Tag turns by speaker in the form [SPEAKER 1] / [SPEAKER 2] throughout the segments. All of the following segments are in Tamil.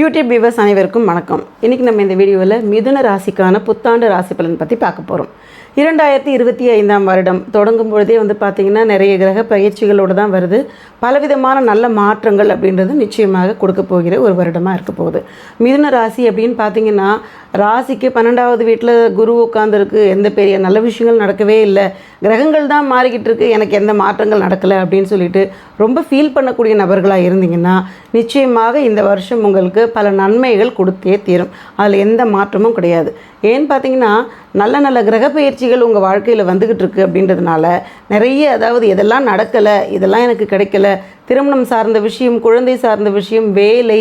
[SPEAKER 1] யூடியூப் வியூவர்ஸ் அனைவருக்கும் வணக்கம். இன்றைக்கி நம்ம இந்த வீடியோவில் மிதுன ராசிக்கான புத்தாண்டு ராசி பலன் பற்றி பார்க்க போகிறோம் இரண்டாயிரத்தி இருபத்தி ஐந்தாம் வருடம் தொடங்கும் பொழுதே வந்து பார்த்திங்கன்னா நிறைய கிரக பயிற்சிகளோடு தான் வருது. பலவிதமான நல்ல மாற்றங்கள் அப்படின்றது நிச்சயமாக கொடுக்க போகிற ஒரு வருடமாக இருக்க போகுது. மிதுன ராசி அப்படின்னு பார்த்தீங்கன்னா ராசிக்கு பன்னெண்டாவது வீட்டில் குரு உட்காந்துருக்கு எந்த பெரிய நல்ல விஷயங்கள் நடக்கவே இல்லை. கிரகங்கள் தான் மாறிக்கிட்டு இருக்கு. எனக்கு எந்த மாற்றங்கள் நடக்கலை அப்படின்னு சொல்லிட்டு ரொம்ப ஃபீல் பண்ணக்கூடிய நபர்களாக இருந்தீங்கன்னா நிச்சயமாக இந்த வருஷம் உங்களுக்கு பல நன்மைகள் கொடுத்தே தீரும். அதில் எந்த மாற்றமும் கிடையாது. ஏன்னு பார்த்தீங்கன்னா நல்ல நல்ல கிரக பயிற்சிகள் உங்கள் வாழ்க்கையில் வந்துக்கிட்டு இருக்கு அப்படின்றதுனால நிறைய அதாவது எதெல்லாம் நடக்கலை இதெல்லாம் எனக்கு கிடைக்கல திருமணம் சார்ந்த விஷயம் குழந்தை சார்ந்த விஷயம் வேலை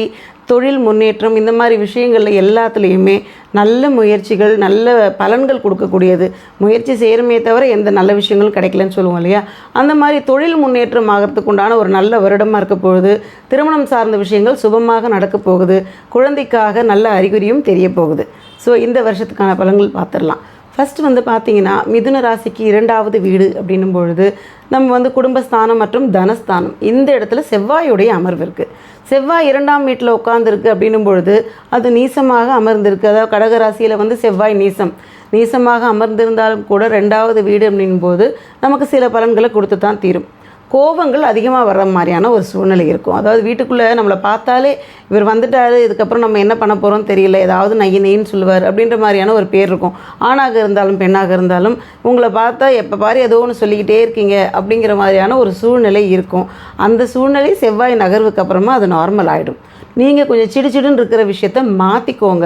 [SPEAKER 1] தொழில் முன்னேற்றம் இந்த மாதிரி விஷயங்களில் எல்லாத்துலேயுமே நல்ல முயற்சிகள் நல்ல பலன்கள் கொடுக்கக்கூடியது. முயற்சி செய்கிறமே தவிர எந்த நல்ல விஷயங்களும் கிடைக்கலன்னு சொல்லுவோம் இல்லையா? அந்த மாதிரி தொழில் முன்னேற்றம் ஆகிறதுக்கு உண்டான ஒரு நல்ல வருடமாக இருக்க போகுது. திருமணம் சார்ந்த விஷயங்கள் சுபமாக நடக்க போகுது. குழந்தைக்காக நல்ல அறிகுறியும் தெரிய போகுது. ஸோ இந்த வருஷத்துக்கான பலன்கள் பார்த்துடலாம். ஃபஸ்ட்டு வந்து பார்த்தீங்கன்னா மிதுன ராசிக்கு இரண்டாவது வீடு அப்படின்னும் பொழுது நம்ம வந்து குடும்பஸ்தானம் மற்றும் தனஸ்தானம் இந்த இடத்துல செவ்வாயுடைய அமர்வு இருக்குது செவ்வாய் இரண்டாம் வீட்டில் உட்காந்துருக்கு அப்படின்னும் பொழுது அது நீசமாக அமர்ந்திருக்கு. அதாவது கடகராசியில் வந்து செவ்வாய் நீசம். நீசமாக அமர்ந்திருந்தாலும் கூட ரெண்டாவது வீடு அப்படின் போது நமக்கு சில பலன்களை கொடுத்து தான் தீரும். கோபங்கள் அதிகமாக வர்ற மாதிரியான ஒரு சூழ்நிலை இருக்கும். அதாவது வீட்டுக்குள்ளே நம்மளை பார்த்தாலே இவர் வந்துட்டார் இதுக்கப்புறம் நம்ம என்ன பண்ண போகிறோம் தெரியல ஏதாவது நைய நெய்ன்னு சொல்லுவார் அப்படின்ற மாதிரியான ஒரு பேர் இருக்கும். ஆணாக இருந்தாலும் பெண்ணாக இருந்தாலும் உங்களை பார்த்தா எப்போ பாரு ஏதோ ஒன்று சொல்லிக்கிட்டே இருக்கீங்க அப்படிங்கிற மாதிரியான ஒரு சூழ்நிலை இருக்கும். அந்த சூழ்நிலை செவ்வாய் நகர்வுக்கு அப்புறமா அது நார்மல் ஆகிடும் நீங்கள் கொஞ்சம் சிடுச்சிடுன்னு இருக்கிற விஷயத்த மாற்றிக்கோங்க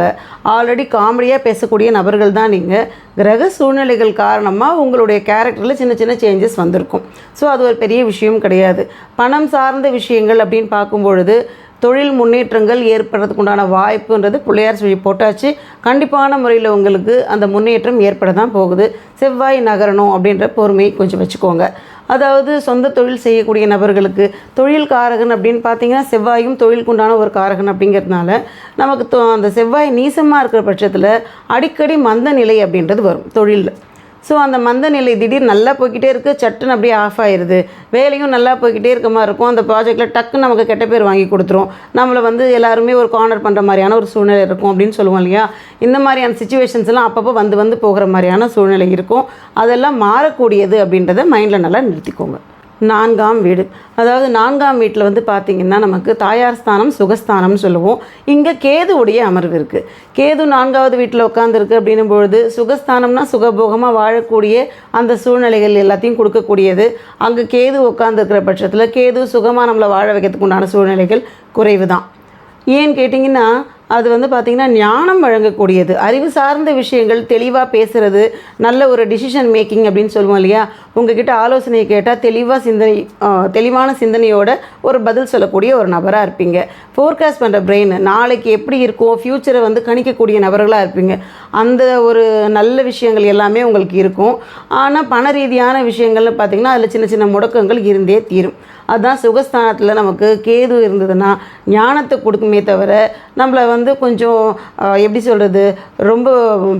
[SPEAKER 1] ஆல்ரெடி காமெடியாக பேசக்கூடிய நபர்கள் தான் நீங்கள் கிரக சூழ்நிலைகள் காரணமாக உங்களுடைய கேரக்டரில் சின்ன சின்ன சேஞ்சஸ் வந்திருக்கும். ஸோ அது ஒரு பெரிய விஷயம் கிடையாது. பணம் சார்ந்த விஷயங்கள் அப்படின்னு பார்க்கும்பொழுது தொழில் முன்னேற்றங்கள் ஏற்படுறதுக்கு உண்டான வாய்ப்புன்றது பிள்ளையார் சொல்லி போட்டாச்சு. கண்டிப்பான முறையில் உங்களுக்கு அந்த முன்னேற்றம் ஏற்பட தான் போகுது. செவ்வாய் நகரணும் அப்படின்ற பொறுமையை கொஞ்சம் வச்சுக்கோங்க. அதாவது சொந்த தொழில் செய்யக்கூடிய நபர்களுக்கு தொழில் காரகன் அப்படின்னு பார்த்தீங்கன்னா செவ்வாயும் தொழிலுக்கு உண்டான ஒரு காரகன் அப்படிங்கிறதுனால நமக்கு தொ- அந்த செவ்வாய் நீசமாக இருக்கிற பட்சத்தில் அடிக்கடி மந்த நிலை அப்படின்றது வரும் தொழிலில். ஸோ அந்த மந்த நிலை திடீர் நல்லா போய்கிட்டே இருக்குது சட்டுன்னு அப்படியே ஆஃப் ஆயிடுது வேலையும் நல்லா போய்கிட்டே இருக்க மாதிரி இருக்கும். அந்த ப்ராஜெக்ட்டில் டக்குன்னு நமக்கு கெட்ட பேர் வாங்கி கொடுத்துரும். நம்மளை வந்து எல்லாருமே ஒரு கார்னர் பண்ணுற மாதிரியான ஒரு சூழ்நிலை இருக்கும் அப்படின்னு சொல்லுவோம் இல்லையா? இந்த மாதிரியான சுச்சுவேஷன்ஸ்லாம் அப்பப்போ வந்து வந்து போகிற மாதிரியான சூழ்நிலை இருக்கும். அதெல்லாம் மாறக்கூடியது அப்படின்றத மைண்டில் நல்லா நிறுத்திக்கோங்க. நான்காம் வீடு. அதாவது நான்காம் வீட்டில் வந்து பார்த்திங்கன்னா நமக்கு தாயார் ஸ்தானம் சுகஸ்தானம்னு சொல்லுவோம். இங்கே கேதுவுடைய அமர்வு இருக்குது கேது நான்காவது வீட்டில் உட்காந்துருக்கு அப்படின்னும் பொழுது சுகஸ்தானம்னா சுகபோகமாக வாழக்கூடிய அந்த சூழ்நிலைகள் எல்லாத்தையும் கொடுக்கக்கூடியது. அங்கே கேது உட்காந்துருக்கிற பட்சத்தில் கேது சுகமாக நம்மளை வாழ வைக்கிறதுக்கு உண்டான சூழ்நிலைகள் குறைவு தான் ஏன்னு கேட்டிங்கன்னா அது வந்து பார்த்திங்கன்னா ஞானம் வழங்கக்கூடியது. அறிவு சார்ந்த விஷயங்கள் தெளிவாக பேசுகிறது நல்ல ஒரு டிசிஷன் மேக்கிங் அப்படின்னு சொல்லுவோம் இல்லையா? உங்ககிட்ட ஆலோசனையை கேட்டால் தெளிவாக சிந்தனை தெளிவான சிந்தனையோட ஒரு பதில் சொல்லக்கூடிய ஒரு நபராக இருப்பீங்க. ஃபோர்காஸ்ட் பண்ணுற பிரெயின் நாளைக்கு எப்படி இருக்கும் ஃப்யூச்சரை வந்து கணிக்கக்கூடிய நபர்களாக இருப்பீங்க. அந்த ஒரு நல்ல விஷயங்கள் எல்லாமே உங்களுக்கு இருக்கும். ஆனால் பண ரீதியான விஷயங்கள்னு பார்த்திங்கன்னா அதில் சின்ன சின்ன முடக்கங்கள் இருந்தே தீரும். அதுதான் சுகஸ்தானத்தில் நமக்கு கேது இருந்ததுன்னா ஞானத்தை கொடுக்குமே தவிர நம்மளை வந்து கொஞ்சம் எப்படி சொல்கிறது ரொம்ப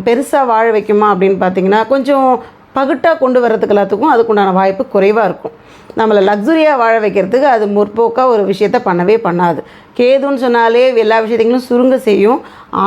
[SPEAKER 1] பெருசாக வாழ வைக்குமா அப்படின்னு பார்த்தீங்கன்னா கொஞ்சம் பகுட்டாக கொண்டு வர்றதுக்கு எல்லாத்துக்கும் அதுக்குண்டான வாய்ப்பு குறைவாக இருக்கும். நம்மளை லக்ஸுரியாக வாழ வைக்கிறதுக்கு அது முற்போக்காக ஒரு விஷயத்த பண்ணவே பண்ணாது. கேதுன்னு சொன்னாலே எல்லா விஷயத்தையும் சுருங்க செய்யும்.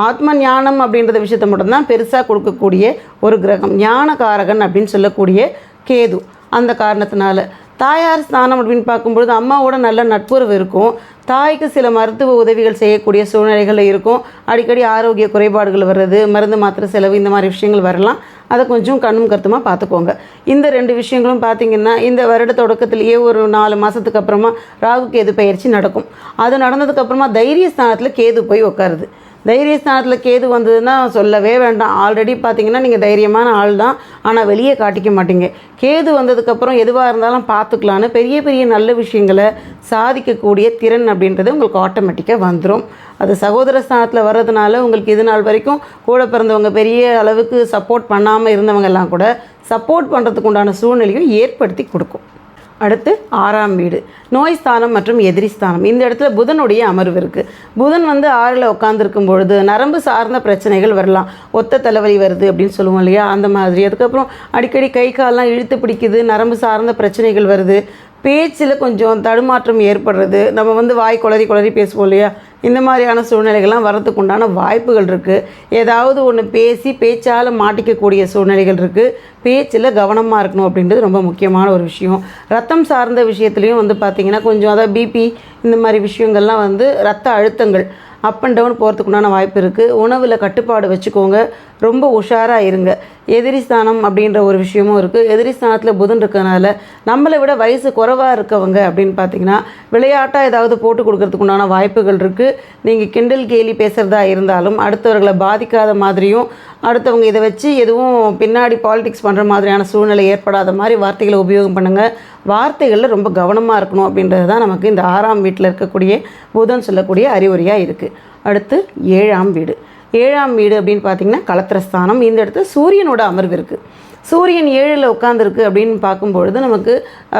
[SPEAKER 1] ஆத்ம ஞானம் அப்படின்றத விஷயத்த மட்டும்தான் பெருசாக கொடுக்கக்கூடிய ஒரு கிரகம். ஞானகாரகன் அப்படின்னு சொல்லக்கூடிய கேது அந்த காரணத்தினால. தாயார் ஸ்தானம் அப்படின்னு பார்க்கும்பொழுது அம்மாவோட நல்ல நட்புறவு இருக்கும். தாய்க்கு சில மருத்துவ உதவிகள் செய்யக்கூடிய சூழ்நிலைகள் இருக்கும். அடிக்கடி ஆரோக்கிய குறைபாடுகள் வர்றது மருந்து மாத்திரை செலவு இந்த மாதிரி விஷயங்கள் வரலாம். அதை கொஞ்சம் கண்ணும் கருத்துமாக பார்த்துக்கோங்க. இந்த ரெண்டு விஷயங்களும் பார்த்தீங்கன்னா இந்த வருட தொடக்கத்திலேயே ஒரு நாலு மாதத்துக்கு அப்புறமா ராகு கேது பயிற்சி நடக்கும். அது நடந்ததுக்கப்புறமா தைரிய ஸ்தானத்தில் கேது போய் உட்காருது தைரியஸ்தானத்தில் கேது வந்ததுன்னா சொல்லவே வேண்டாம். ஆல்ரெடி பார்த்தீங்கன்னா நீங்கள் தைரியமான ஆள் தான். ஆனால் வெளியே காட்டிக்க மாட்டீங்க. கேது வந்ததுக்கப்புறம் எதுவாக இருந்தாலும் பார்த்துக்கலான்னு பெரிய பெரிய நல்ல விஷயங்களை சாதிக்கக்கூடிய திறன் அப்படின்றது உங்களுக்கு ஆட்டோமேட்டிக்காக வந்துடும் அது சகோதர ஸ்தானத்தில் வர்றதுனால உங்களுக்கு இது நாள் வரைக்கும் கூட பிறந்தவங்க பெரிய அளவுக்கு சப்போர்ட் பண்ணாமல் இருந்தவங்க எல்லாம் கூட சப்போர்ட் பண்ணுறதுக்கு உண்டான சூழ்நிலையும் ஏற்படுத்தி கொடுக்கும். அடுத்து ஆறாம் வீடு. நோய் ஸ்தானம் மற்றும் எதிரி ஸ்தானம். இந்த இடத்துல புதனுடைய அமர்வு இருக்குது புதன் வந்து ஆறில் உட்காந்துருக்கும் பொழுது நரம்பு சார்ந்த பிரச்சனைகள் வரலாம். ஒத்த தலைவலி வருது அப்படின்னு சொல்லுவோம் இல்லையா? அந்த மாதிரி. அதுக்கப்புறம் அடிக்கடி கை காலெலாம் இழுத்து பிடிக்குது. நரம்பு சார்ந்த பிரச்சனைகள் வருது. பேச்சில் கொஞ்சம் தடுமாற்றம் ஏற்படுறது. நம்ம வந்து வாய் குளறி குளறி பேசுவோம் இல்லையா? இந்த மாதிரியான சூழ்நிலைகள்லாம் வரதுக்கு உண்டான வாய்ப்புகள் இருக்குது ஏதாவது ஒன்று பேசி பேச்சால் மாட்டிக்கக்கூடிய சூழ்நிலைகள் இருக்குது பேச்சில் கவனமாக இருக்கணும் அப்படின்றது ரொம்ப முக்கியமான ஒரு விஷயம். ரத்தம் சார்ந்த விஷயத்துலையும் வந்து பார்த்திங்கன்னா கொஞ்சம் அதாவது பிபி இந்த மாதிரி விஷயங்கள்லாம் வந்து ரத்த அழுத்தங்கள். அப் அண்ட் டவுன் போகிறதுக்குண்டான வாய்ப்பு இருக்குது உணவில் கட்டுப்பாடு வச்சுக்கோங்க. ரொம்ப உஷாராக இருங்க. எதிரி ஸ்தானம் அப்படின்ற ஒரு விஷயமும் இருக்குது எதிரி ஸ்தானத்தில் புதன் இருக்கறனால நம்மளை விட வயசு குறைவாக இருக்கவங்க அப்படின்னு பார்த்தீங்கன்னா விளையாட்டாக ஏதாவது போட்டு கொடுக்கறதுக்கு உண்டான வாய்ப்புகள் இருக்குது நீங்கள் கிண்டல் கேலி பேசுகிறதா இருந்தாலும் அடுத்தவர்களை பாதிக்காத மாதிரியும் அடுத்தவங்க இதை வச்சு எதுவும் பின்னாடி பாலிடிக்ஸ் பண்ணுற மாதிரியான சூழ்நிலை ஏற்படாத மாதிரி வார்த்தைகளை உபயோகம் பண்ணுங்கள் வார்த்தைகளில் ரொம்ப கவனமாக இருக்கணும் அப்படின்றது தான் நமக்கு இந்த ஆறாம் வீட்டில் இருக்கக்கூடிய புதன் சொல்லக்கூடிய அறிகுறியாக இருக்குது அடுத்து ஏழாம் வீடு. ஏழாம் வீடு அப்படின்னு பார்த்தீங்கன்னா களத்திரஸ்தானம் இந்த இடத்துல சூரியனோட அமர்வு இருக்குது சூரியன் ஏழில் உட்காந்துருக்கு அப்படின்னு பார்க்கும்பொழுது நமக்கு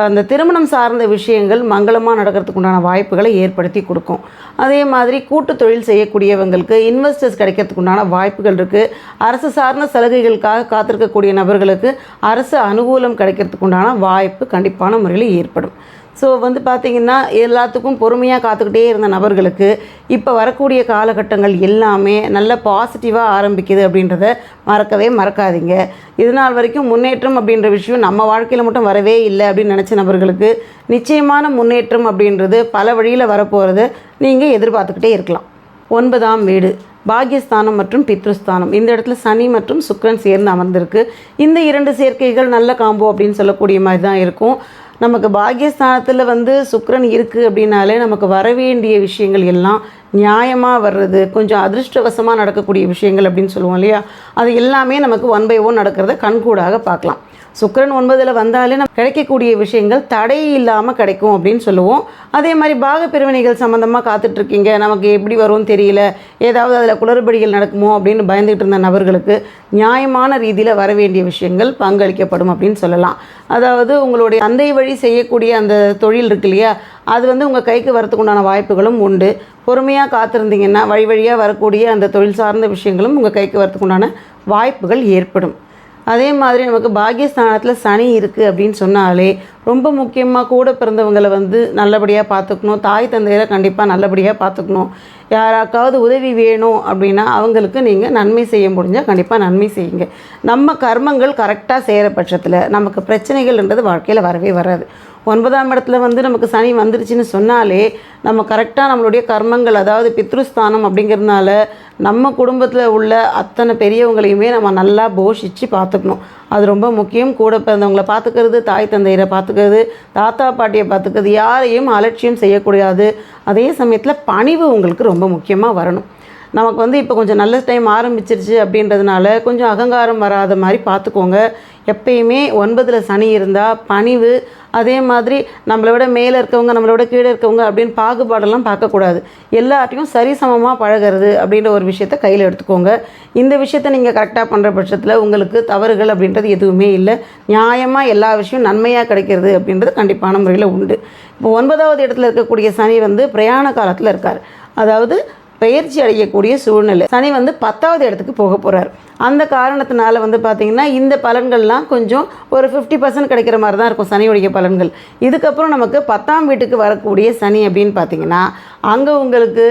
[SPEAKER 1] அந்த திருமணம் சார்ந்த விஷயங்கள் மங்களமாக நடக்கிறதுக்கு உண்டான வாய்ப்புகளை ஏற்படுத்தி கொடுக்கும். அதே மாதிரி கூட்டு தொழில் செய்யக்கூடியவங்களுக்கு இன்வெஸ்டர்ஸ் கிடைக்கிறதுக்கு உண்டான வாய்ப்புகள் இருக்குது அரசு சார்ந்த சலுகைகளுக்காக காத்திருக்கக்கூடிய நபர்களுக்கு அரசு அனுகூலம் கிடைக்கிறதுக்கு உண்டான வாய்ப்பு கண்டிப்பான முறையில் ஏற்படும். ஸோ வந்து பார்த்திங்கன்னா எல்லாத்துக்கும் பொறுமையாக காத்துக்கிட்டே இருந்த நபர்களுக்கு இப்போ வரக்கூடிய காலகட்டங்கள் எல்லாமே நல்ல பாசிட்டிவாக ஆரம்பிக்குது அப்படின்றத மறக்கவே மறக்காதீங்க. இது நாள் வரைக்கும் முன்னேற்றம் அப்படின்ற விஷயம் நம்ம வாழ்க்கையில் மட்டும் வரவே இல்லை அப்படின்னு நினச்ச நபர்களுக்கு நிச்சயமான முன்னேற்றம் அப்படின்றது பல வழியில் வரப்போகிறத நீங்கள் எதிர்பார்த்துக்கிட்டே இருக்கலாம். ஒன்பதாம் வீடு பாகியஸ்தானம் மற்றும் பித்ருஸ்தானம். இந்த இடத்துல சனி மற்றும் சுக்கரன் சேர்ந்து அமர்ந்திருக்கு. இந்த இரண்டு சேர்க்கைகள் நல்ல காம்போ அப்படின்னு சொல்லக்கூடிய மாதிரி தான் இருக்கும். நமக்கு பாக்யஸ்தானத்தில் வந்து சுக்கரன் இருக்குது அப்படின்னாலே நமக்கு வரவேண்டிய விஷயங்கள் எல்லாம் நியாயமாக வர்றது கொஞ்சம் அதிர்ஷ்டவசமாக நடக்கக்கூடிய விஷயங்கள் அப்படின்னு சொல்லுவோம் இல்லையா? அது எல்லாமே நமக்கு ஒன் பை ஒன் நடக்கிறத கண்கூடாக பார்க்கலாம். சுக்கரன் ஒன்பதில் வந்தாலே நம்ம கிடைக்கக்கூடிய விஷயங்கள் தடை இல்லாமல் கிடைக்கும் அப்படின்னு சொல்லுவோம். அதே மாதிரி பாக பிரிவினைகள் சம்மந்தமாக காத்துட்ருக்கீங்க. நமக்கு எப்படி வரும்னு தெரியல. ஏதாவது அதில் குளறுபடிகள் நடக்குமோ அப்படின்னு பயந்துகிட்டு இருந்த நபர்களுக்கு நியாயமான ரீதியில் வர வேண்டிய விஷயங்கள் பங்களிக்கப்படும் அப்படின்னு சொல்லலாம். அதாவது உங்களுடைய தந்தை வழி செய்யக்கூடிய அந்த தொழில் இருக்கு இல்லையா? அது வந்து உங்கள் கைக்கு வரத்துக்கு உண்டான வாய்ப்புகளும் உண்டு. பொறுமையாக காத்திருந்தீங்கன்னா வழி வழியாக வரக்கூடிய அந்த தொழில் சார்ந்த விஷயங்களும் உங்கள் கைக்கு வரத்துக்கு உண்டான வாய்ப்புகள் ஏற்படும். அதே மாதிரி நமக்கு பாகியஸ்தானத்தில் சனி இருக்குது அப்படின்னு சொன்னாலே ரொம்ப முக்கியமாக கூட பிறந்தவங்களை வந்து நல்லபடியாக பார்த்துக்கணும். தாய் தந்தையில கண்டிப்பாக நல்லபடியாக பார்த்துக்கணும். யாராக்காவது உதவி வேணும் அப்படின்னா அவங்களுக்கு நீங்கள் நன்மை செய்ய முடிஞ்சால் கண்டிப்பாக நன்மை செய்யுங்க. நம்ம கர்மங்கள் கரெக்டாக செய்கிற பட்சத்தில் நமக்கு பிரச்சனைகள்ன்றது வாழ்க்கையில் வரவே வராது. ஒன்பதாம் இடத்துல வந்து நமக்கு சனி வந்துருச்சுன்னு சொன்னாலே நம்ம கரெக்டாக நம்மளுடைய கர்மங்கள் அதாவது பித்ருஸ்தானம் அப்படிங்கிறதுனால நம்ம குடும்பத்தில் உள்ள அத்தனை பெரியவங்களையுமே நம்ம நல்லா போஷித்து பார்த்துக்கணும். அது ரொம்ப முக்கியம். கூட பிறந்தவங்களை பார்த்துக்கிறது தாய் தந்தையரை பார்த்துக்கிறது தாத்தா பாட்டியை பார்த்துக்கிறது யாரையும் அலட்சியம் செய்யக்கூடாது. அதே சமயத்தில் பணிவு உங்களுக்கு ரொம்ப முக்கியமாக வரணும். நமக்கு வந்து இப்போ கொஞ்சம் நல்ல டைம் ஆரம்பிச்சிருச்சு அப்படின்றதுனால கொஞ்சம் அகங்காரம் வராத மாதிரி பார்த்துக்கோங்க. எப்பயுமே ஒன்பதில் சனி இருந்தால் பணிவு அதே மாதிரி நம்மளை விட மேலே இருக்கவங்க நம்மளை விட கீழே இருக்கவங்க அப்படின்னு பாகுபாடெல்லாம் பார்க்கக்கூடாது. எல்லாத்தையும் சரிசமமாக பழகிறது அப்படின்ற ஒரு விஷயத்த கையில் எடுத்துக்கோங்க. இந்த விஷயத்த நீங்கள் கரெக்டாக பண்ணுற பட்சத்தில் உங்களுக்கு தவறுகள் அப்படின்றது எதுவுமே இல்லை. நியாயமாக எல்லா விஷயம் நன்மையாக கிடைக்கிறது அப்படின்றது கண்டிப்பான முறையில் உண்டு. இப்போ ஒன்பதாவது இடத்துல இருக்கக்கூடிய சனி வந்து பிரயாண காலத்தில் இருக்கார். அதாவது பயிற்சி அடையக்கூடிய சூழ்நிலை. சனி வந்து பத்தாவது இடத்துக்கு போக போகிறார் அந்த காரணத்தினால வந்து பார்த்திங்கன்னா இந்த பலன்கள்லாம் கொஞ்சம் ஒரு ஃபிஃப்டி பர்சன்ட் கிடைக்கிற மாதிரி தான் இருக்கும் சனியுடைய பலன்கள். இதுக்கப்புறம் நமக்கு பத்தாம் வீட்டுக்கு வரக்கூடிய சனி அப்படின்னு பார்த்தீங்கன்னா அங்கே உங்களுக்கு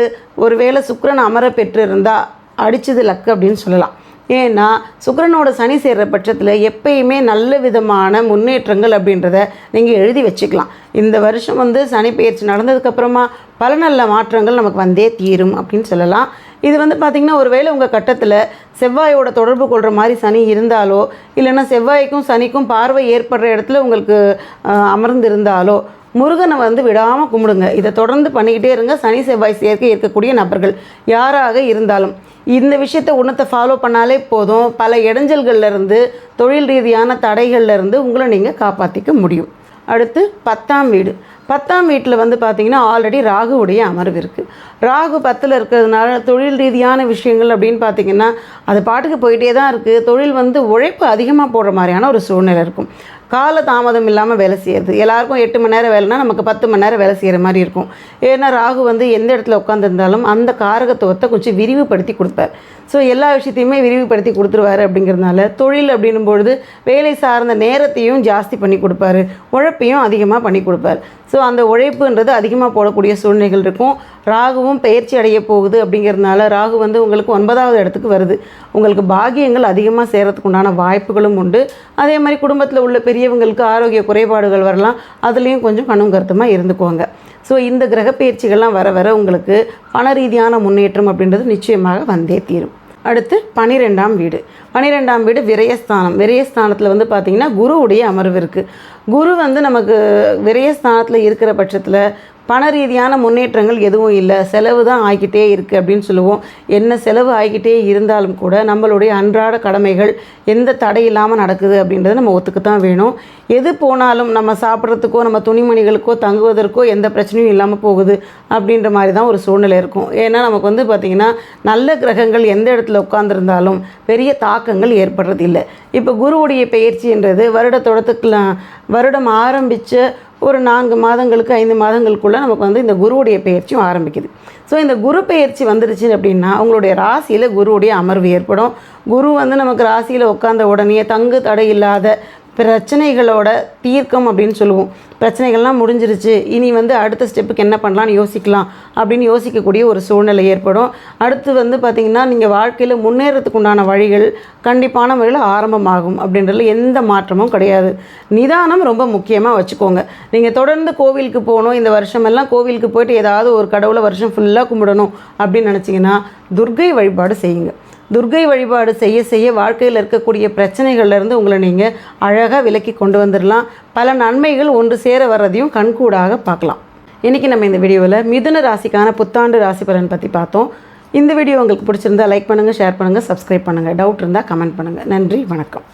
[SPEAKER 1] ஒருவேளை சுக்கரன் அமர பெற்று இருந்தால் அடித்தது லக்கு அப்படின்னு சொல்லலாம். ஏன்னா சுக்கிரனோட சனி சேர்ற பட்சத்தில் எப்பயுமே நல்ல விதமான முன்னேற்றங்கள் அப்படின்றத நீங்கள் எழுதி வச்சுக்கலாம். இந்த வருஷம் வந்து சனி பயிற்சி நடந்ததுக்கப்புறமா பல நல்ல மாற்றங்கள் நமக்கு வந்தே தீரும் அப்படின்னு சொல்லலாம். இது வந்து பார்த்திங்கன்னா ஒருவேளை உங்கள் கட்டத்தில் செவ்வாயோட தொடர்பு கொள்கிற மாதிரி சனி இருந்தாலோ இல்லைன்னா செவ்வாய்க்கும் சனிக்கும் பார்வை ஏற்படுற இடத்துல உங்களுக்கு அமர்ந்து இருந்தாலோ முருகனை வந்து விடாமல் கும்பிடுங்க. இதை தொடர்ந்து பண்ணிக்கிட்டே இருங்க. சனி செவ்வாய் சேர்க்கை இருக்கக்கூடிய நபர்கள். யாராக இருந்தாலும். இந்த விஷயத்தை உணத்தை ஃபாலோ பண்ணாலே போதும். பல இடைஞ்சல்கள்லேருந்து தொழில் ரீதியான தடைகள்லேருந்து உங்களை நீங்கள் காப்பாற்றிக்க முடியும். அடுத்து பத்தாம் வீடு. பத்தாம் வீட்டில் வந்து பார்த்திங்கன்னா ஆல்ரெடி ராகுவுடைய அமர்வு இருக்குது ராகு பத்தில் இருக்கிறதுனால தொழில் ரீதியான விஷயங்கள் அப்படின்னு பார்த்தீங்கன்னா அது பாட்டுக்கு போயிட்டே தான் இருக்குது தொழில் வந்து உழைப்பு அதிகமாக போடுற மாதிரியான ஒரு சூழ்நிலை இருக்கும். கால தாமதம் இல்லாமல் வேலை செய்யறது. எல்லாருக்கும் எட்டு மணி நேரம் வேலைனா நமக்கு பத்து மணி நேரம் வேலை செய்கிற மாதிரி இருக்கும். ஏன்னா ராகு வந்து எந்த இடத்துல உட்காந்துருந்தாலும் அந்த காரகத்துவத்தை கொஞ்சம் விரிவுபடுத்தி கொடுப்பார். ஸோ எல்லா விஷயத்தையுமே விரிவுபடுத்தி கொடுத்துருவாரு அப்படிங்கிறதுனால தொழில் அப்படின்னும் பொழுது வேலை சார்ந்த நேரத்தையும் ஜாஸ்தி பண்ணி கொடுப்பாரு. உழைப்பையும் அதிகமாக பண்ணி கொடுப்பார். ஸோ அந்த உழைப்புன்றது அதிகமாக போடக்கூடிய சூழ்நிலைகள் இருக்கும். ராகுவும் பயிற்சி அடைய போகுது அப்படிங்கிறதுனால ராகு வந்து உங்களுக்கு ஒன்பதாவது இடத்துக்கு வருது. உங்களுக்கு பாகியங்கள் அதிகமாக சேரத்துக்கு உண்டான வாய்ப்புகளும் உண்டு. அதே மாதிரி குடும்பத்தில் உள்ள பெரியவங்களுக்கு ஆரோக்கிய குறைபாடுகள் வரலாம். அதுலேயும் கொஞ்சம் கண்ணும் கருத்துமாக இருந்துக்குவாங்க ஸோ இந்த கிரக பயிற்சிகள்லாம் வர வர உங்களுக்கு பண ரீதியான முன்னேற்றம் அப்படின்றது நிச்சயமாக வந்தே தீரும். அடுத்து பனிரெண்டாம் வீடு. பனிரெண்டாம் வீடு விரயஸ்தானம். விரயஸ்தானத்தில் வந்து பார்த்திங்கன்னா குருவுடைய அமர்வு இருக்குது குரு வந்து நமக்கு விரயஸ்தானத்தில் இருக்கிற பட்சத்தில் பண ரீதியான முன்னேற்றங்கள் எதுவும் இல்லை. செலவு தான் ஆகிக்கிட்டே இருக்குது அப்படின்னு சொல்லுவோம். என்ன செலவு ஆகிக்கிட்டே இருந்தாலும் கூட நம்மளுடைய அன்றாட கடமைகள் எந்த தடை இல்லாமல் நடக்குது அப்படின்றத நம்ம ஒத்துக்கத்தான் வேணும். எது போனாலும் நம்ம சாப்பிட்றதுக்கோ நம்ம துணிமணிகளுக்கோ தங்குவதற்கோ எந்த பிரச்சனையும் இல்லாமல் போகுது அப்படின்ற மாதிரி தான் ஒரு சூழ்நிலை இருக்கும். ஏன்னா நமக்கு வந்து பார்த்திங்கன்னா நல்ல கிரகங்கள் எந்த இடத்துல உட்காந்துருந்தாலும் பெரிய தாக்கங்கள் ஏற்படுறது இல்லை இப்போ குருவுடைய பயிற்சின்றது வருட தொடக்கத்தில் வருடம் ஆரம்பித்த ஒரு நான்கு மாதங்களுக்கு ஐந்து மாதங்களுக்குள்ளே நமக்கு வந்து இந்த குருவுடைய பயிற்சியும் ஆரம்பிக்குது. ஸோ இந்த குரு பயிற்சி வந்துருச்சு அப்படின்னா உங்களுடைய ராசியில் குருவுடைய அமர்வு ஏற்படும். குரு வந்து நமக்கு ராசியில் உட்காந்த உடனே தங்கு தடை இல்லாத பிரச்சனைகளோட தீர்க்கம் அப்படின்னு சொல்லுவோம். பிரச்சனைகள்லாம் முடிஞ்சிருச்சு. இனி வந்து அடுத்த ஸ்டெப்புக்கு என்ன பண்ணலாம்னு யோசிக்கலாம் அப்படின்னு யோசிக்கக்கூடிய ஒரு சூழ்நிலை ஏற்படும். அடுத்து வந்து பார்த்திங்கன்னா நீங்கள் வாழ்க்கையில் முன்னேறத்துக்கு உண்டான வழிகள் கண்டிப்பான முறையில் ஆரம்பமாகும் அப்படின்றதுல எந்த மாற்றமும் கிடையாது. நிதானம் ரொம்ப முக்கியமாக வச்சுக்கோங்க. நீங்கள் தொடர்ந்து கோவிலுக்கு போகணும். இந்த வருஷமெல்லாம் கோவிலுக்கு போயிட்டு ஏதாவது ஒரு கடவுளை வருஷம் ஃபுல்லாக கும்பிடணும் அப்படின்னு நினச்சிங்கன்னா துர்கை வழிபாடு செய்யுங்க. துர்கை வழிபாடு செய்ய செய்ய வாழ்க்கையில் இருக்கக்கூடிய பிரச்சனைகள்லேருந்து உங்களை நீங்கள் அழகாக விலக்கி கொண்டு வந்துடலாம் பல நன்மைகள் ஒன்று சேர வர்றதையும் கண்கூடாக பார்க்கலாம். இன்றைக்கி நம்ம இந்த வீடியோவில் மிதுன ராசிக்கான புத்தாண்டு ராசி பலன் பற்றி பார்த்தோம். இந்த வீடியோ உங்களுக்கு பிடிச்சிருந்தா லைக் பண்ணுங்கள் ஷேர் பண்ணுங்கள் சப்ஸ்கிரைப் பண்ணுங்கள் டவுட் இருந்தால் கமெண்ட் பண்ணுங்கள் நன்றி வணக்கம்.